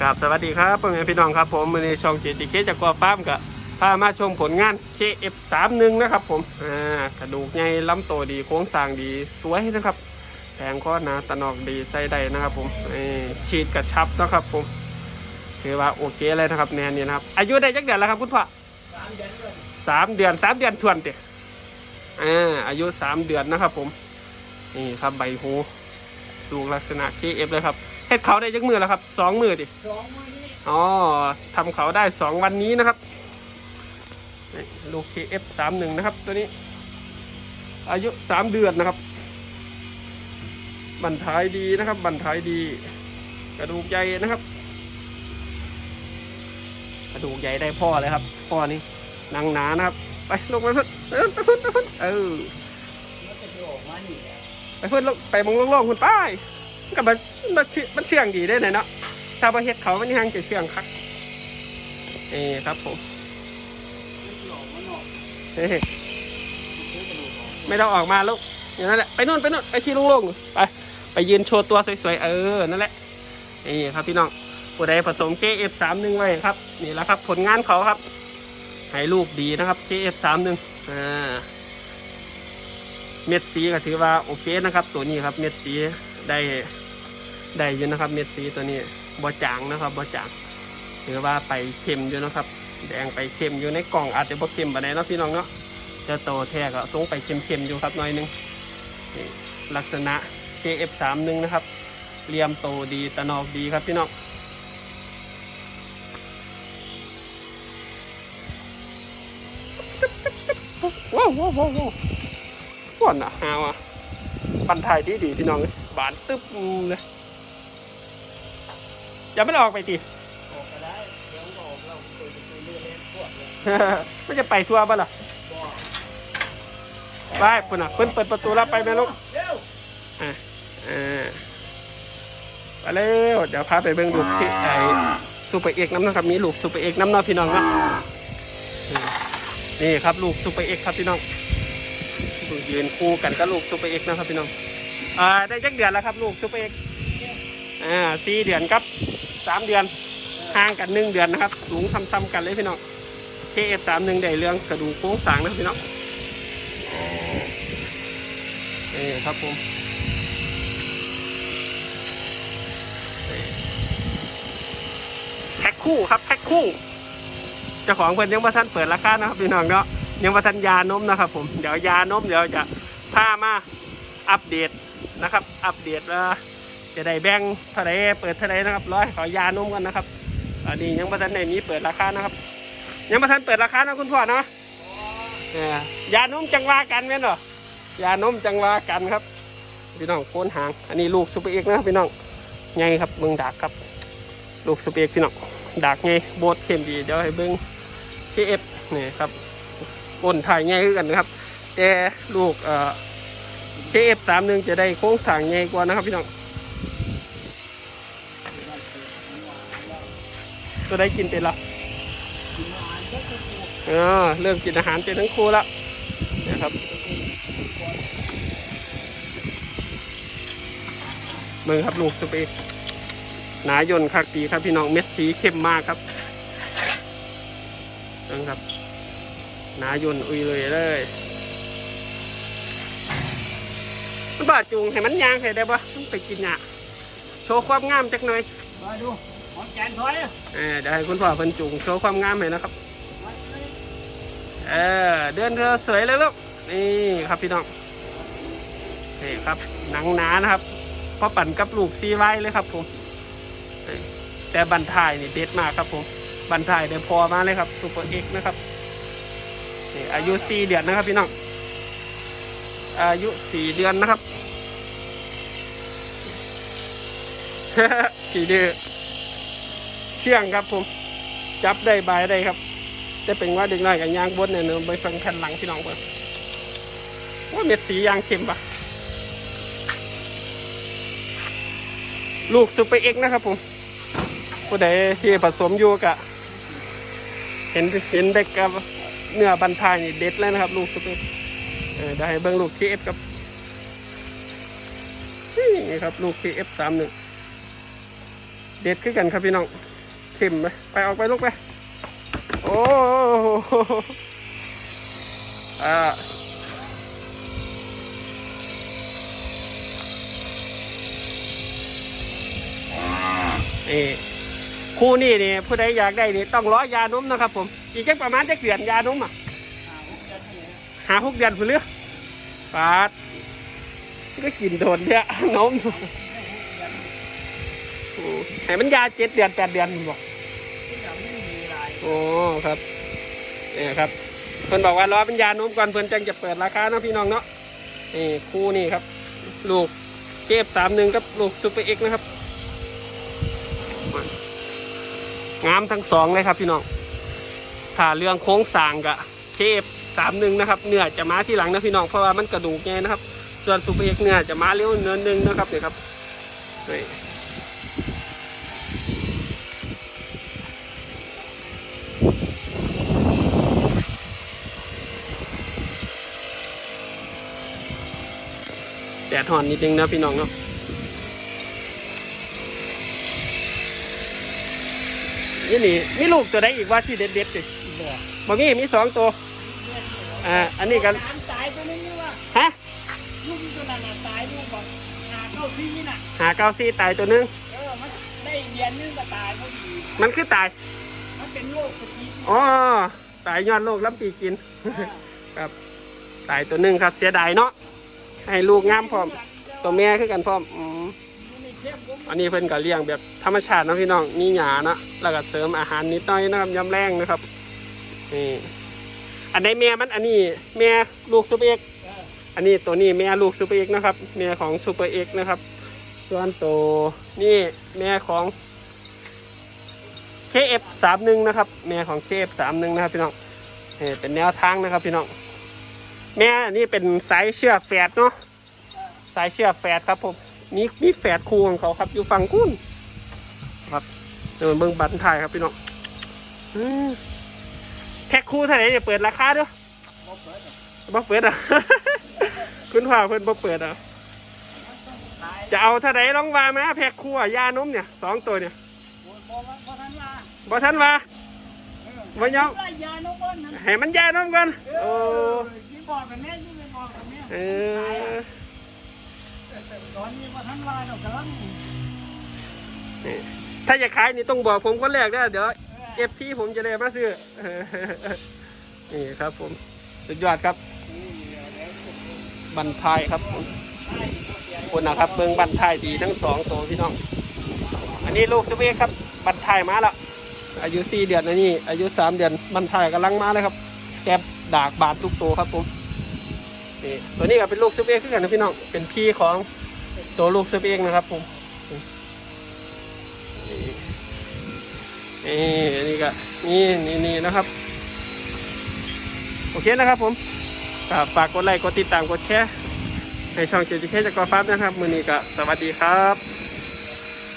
ครับสวัสดีครับพ่อแม่พี่น้องครับผมวันนี้ช่องเจติเกจากกัวฟาร์มกับพามาชมผลงาน KF31 นะครับผมอ่ากระดูกใหญ่ลำโตดีโค้งสร้างดีสวยนะครับแผงข้อหนาตะนอกดีใส่ได้นะครับผมนี่ฉีดกระชับนะครับผมถือว่าโอเคเลยนะครับแนนนี่นะครับ อายุได้จักเดือนแล้วครับคุณพ่อสามเดือนสามเดือนทวนเตะอ่าอายุสามเดือนนะครับผมนี่ครับใบหูดูลักษณะ KF เลยครับ เฮ็ดเขาได้จักมือแล้วครับสองมือดิสองมือนี้อ๋อทำเขาได้สองวันนี้นะครับนี่ลูก KF สามหนึ่งนะครับ ตัวนี้ อายุสามเดือนนะครับ บันท้ายดีนะครับ บันท้ายดี กระดูกใหญ่นะครับ กระดูกใหญ่ได้พ่อเลยครับ พ่อนี่หนังหนานะครับ ไปลงไปพึ่ออไปพึ่งไปพึ่งเออไปเพื่อนลงไปมองล่งๆคุณป้าย กับมันมันเชื่อมันเชื่องดีได้เลยเนาะถ้าประเฮ็ดเขามันยังจะเชื่องคักเอ้ครับผมเฮ้ยไม่ต้องออกมาลูกอย่างนั้นแหละไปนู่นไปนู่นไปที่โล่งๆไปไปยืนโชว์ตัวสวยๆเออนั่นแหละนี่ครับพี่น้องผู้ใดผสม KF31 ไว้ครับ นี่แหละครับ ผลงานเขาครับให้ลูกดีนะครับ KF31 อ่าเม็ดสีก็ถือว่าโอเคนะครับ ตัวนี้ครับเม็ดสีได้ ได้อยู่นะครับเม็ดสีตัวนี้บ่จางนะครับบ่จางถือว่าไปเข้มอยู่นะครับ แดงไปเข้มอยู่ในกล่องอาจจะบ่เข้มปานเนาะพี่น้องเนาะเจะโตแท้ก็ทรงไปเข้มๆอยู่ครับหน่อยหนึงลักษณะ KF31 นะครับเหลี่ยมโตดีตะนอกดีครับพี่น้องว้าวว้าวว้าวว้าวก่ะฮาวอะปันไทยดีดีพี่น้องเอ้ยบานตึ๊บเลย อย่าไม่ออกไปทีออกก็ได้เดี๋ยวมันก็ออกเราตัวจะตัวเลือดเล่นพวกเลยไม่จะไปทัวร์ป่ะล่ะบอกไปปุ่นอะเพิ่นเปิดประตูแล้วไปไหมลูกเร็วอ่าอ่าไปเร็วเดี๋ยวพาไปเบิ่งลูกที่ไอ้ซูเปอร์เอกน้ำเนาะครับมีลูกซูเปอร์เอกน้ำเนาะพี่น้องเนาะอืมนี่ครับลูกซูเปอร์เอกครับพี่น้องดูยืนคู่กันกับลูกซูเปอร์เอกนะครับพี่น้องอ่าได้จักเดือนแล้วครับลูกซูเปอร์เอกอ่าสี่เดือนครับ สามเดือนห่างกันหนึ่งเดือนนะครับ สูงซ้ำๆกันเลยพี่น้อง KF สามหนึ่งได้เรื่องกระดูกโค้งสางนะพี่น้องนี่ครับผมแพ็คคู่ครับแพ็คคู่เจ้าของเพิ่นยังบ่ทันเปิดราคานะครับพี่น้องเนาะยังบ่ทันยานมนะครับ ผมเดี๋ยวยานมเดี๋ยวจะพามาอัปเดตนะครับ อัปเดตว่า จะได้แบ่งเท่าไรเปิดเท่าไรนะครับร้อยขอยานมกันนะครับอันนี้ยังบ่ทันได้มีเปิดราคานะครับ ยังบ่ทันเปิดราคานะคุณพ่อเนาะเออยานมจังว่ากันแม่นบ่ยานมจังว่ากันครับ พี่น้องโคนหาง อันนี้ลูกซุปเปอร์เอกนะพี่น้องไงครับเมืองดากครับ ลูกสเปกพี่น้องดักไงโบดเข้มดีเดี๋ยวให้เบิ้งทีเอฟนี่ครับบนถ่ายไงคือกันนะครับ แต่ลูกเอ่อเคเอฟสามหนึ่งจะได้โค้งสั่งไงกว่านะครับพี่น้อง ตัวได้กินเป็นละกินอาหาเออเริ่มกินอาหารเป็นทั้งคู่แล้วนะครับมือครับลูกสเปกหนายนคักดีครับพี่น้องเม็ดสีเข้มมากครับนะครับ หนายนอุยเลยเลยมันบาดจูงให้มันยางให้ได้ปะต้องไปกินหยาโชว์ความงามจักหน่อยมาดู อมแกนถอยอะเออเดี๋ยวให้คุณพ่อเพิ่นจูงโชว์ความงามให้นะครับเออเดินเธอสวยเลยลูกนี่ครับพี่น้องนี่ครับหนังหนานะครับพ่อปั่นกับลูกซีไว้เลยครับผมแต่บันทายนี่เด็ดมากครับผมบันทายเดี๋ยวพอมาเลยครับซูเปอร์เอ็กนะครับนี่อายุสี่เดือนนะครับพี่น้องอายุสี่เดือนนะครับสี่เดือน เชื่องครับผม จับได้บายได้ครับจะเป็นว่าเด็กน้อยกับยางบนเนี่ยเนไปฟังแผ่นหลังพี่น้องเปิดว่าเม็ดสียางเข้มปะลูกซูเปอร์เอ็กซ์นะครับผมผู้ใดที่ผสมอยู่กะเห็นเห็นเด็กกับเนื้อบันทายนี่เด็ดเลยนะครับ ลูกซูเปอร์ได้เบิ่งลูกทีเอฟกับนี่ครับ ลูกทีเอฟสามหนึ่งเด็ดขึ้นกันครับพี่น้อง เข็มไปไปออกไปลูกไป โอ้โหอ่าเอคู่นี่นี่ผู้ใดอยากได้นี่ต้องร้อยยานมนะครับ ผม อีกแค่ประมาณจะเดือนยานมอะหาหกเดือนผู้เลือกปาดก็กินโดนเนี่ยนมโอ้ให้มันยาเจ็ดเดือนแปดเดือนบอก โอ้ครับนี่ครับเพิ่อนบอกว่ารอเป็นยาโน้มก่อนเพิ่อนจังจะเปิดราคาเนาะพี่น้องเนาะนี่คู่นี่ครับ ลูกเก็บสามหนึ่งกับลูกซูเปอร์เอ็กนะครับงามทั้งสองเลยครับพี่น้องถ้าเรื่องโค้งสางกะเคฟสามหนึ่งนะครับเนื้อจะมาที่หลังนะพี่น้องเพราะว่ามันกระดูกไงนะครับ ส่วนซูเปอร์เอ็กเนื้อจะมาเร็วเนินหนึ่งนะครับเนี่ยครับ แดดหอนนิดนึงนะพี่น้องเนาะนี่นี่มีลูกตัวใดอีกว่าที่เด็ดเด็ดๆดิบางทีมีสองตัว อ่า อันนี้กันน้ำตายตัวนึงนี่ว่าฮะลูกตัวนั้นน่ะตายลูกบอกหาเข้าที่นี่น่ะหาเก้าซี่ตายตัวนึงเออมันได้เรียนนึงก็ตายพอดีมันคือตาย มันเป็นโรคสกีอ๋อตายย้อนโรคลำปีกิน ครับ ตายตัวนึงครับเสียดายเนาะ ให้ลูกงามพร้อมตัวแม่คือกันพร้อมอืมอันนี้เพิ่นก็เลี้ยงแบบธรรมชาตินะพี่น้องมีหญ้าเนาะแล้วก็เสริมอาหารนิดหน่อยนะครับยำแรงนะครับนี่อันใดแม่มันอันนี้แม่ลูกซูเปอร์เอ็กอันนี้ตัวนี้แม่ลูกซูเปอร์เอ็กนะครับแม่ของซูเปอร์เอ็กนะครับ ส่วนตัวนี่แม่ของ KF สามหนึ่งนะครับแม่ของ KF สามหนึ่งนะครับพี่น้องเป็นแนวทางนะครับพี่น้อง แม่นี่เป็นสายเชือกแฝดเนาะสายเชือกแฝดครับผมมีมีแฝดคู่ของเขาครับ อยู่ฝั่งกุ้นครับเดี๋ยวเบิ่งบัตรถ่ายครับพี่น้องอืมแพ็คคู่เท่าไหร่เนี่ยเปิดราคาด้วยบ่เปิดอะคุณพ่อเพิ่นบ่เปิดอะตายจะเอาเท่าไหร่ลองว่ามาแพ็คคู่อะยานมเนี่ยสองตัวเนี่ยโอ้ยบอกว่าบอกทันว่าบ่ทันว่าบ่ยอมไล่ยานกวันนั้นให้มันยานมก่อนเอโอ้ อยิ่งบอกกับแม่ยิ่งไปบอกกับแม่เออตอนนี้ว่าทันว่าเรากำลังถ้าจะขายนี่ต้องบอกผมคนแรกนะเดี๋ยวเอฟทีผมจะเลยมาซื้อเออนี่ครับผมสุดยอดครับบันทายครับผมคนนะครับเบิ้งบันทายดีทั้งสองตัวพี่น้อง อันนี้ลูกสเปกครับ บันทายมาแล้วอายุสี่เดือนอันนี้ อายุสามเดือนบันทายกำลังมาเลยครับแกบ ดากบาดทุกตัวครับผมนี่ตัวนี้ก็เป็นลูกสเปกขึ้นกันนะพี่น้อง เป็นพี่ของตัวลูกสเปกนะครับผมนี่อันนี้ก็นี่นี่นี่นะครับ โอเคนะครับผมฝากกดไลค์กดติดตามกดแชร์ให้ช่องเจจิเคจากกอฟ้านะครับ มือนี้ก็สวัสดีครับ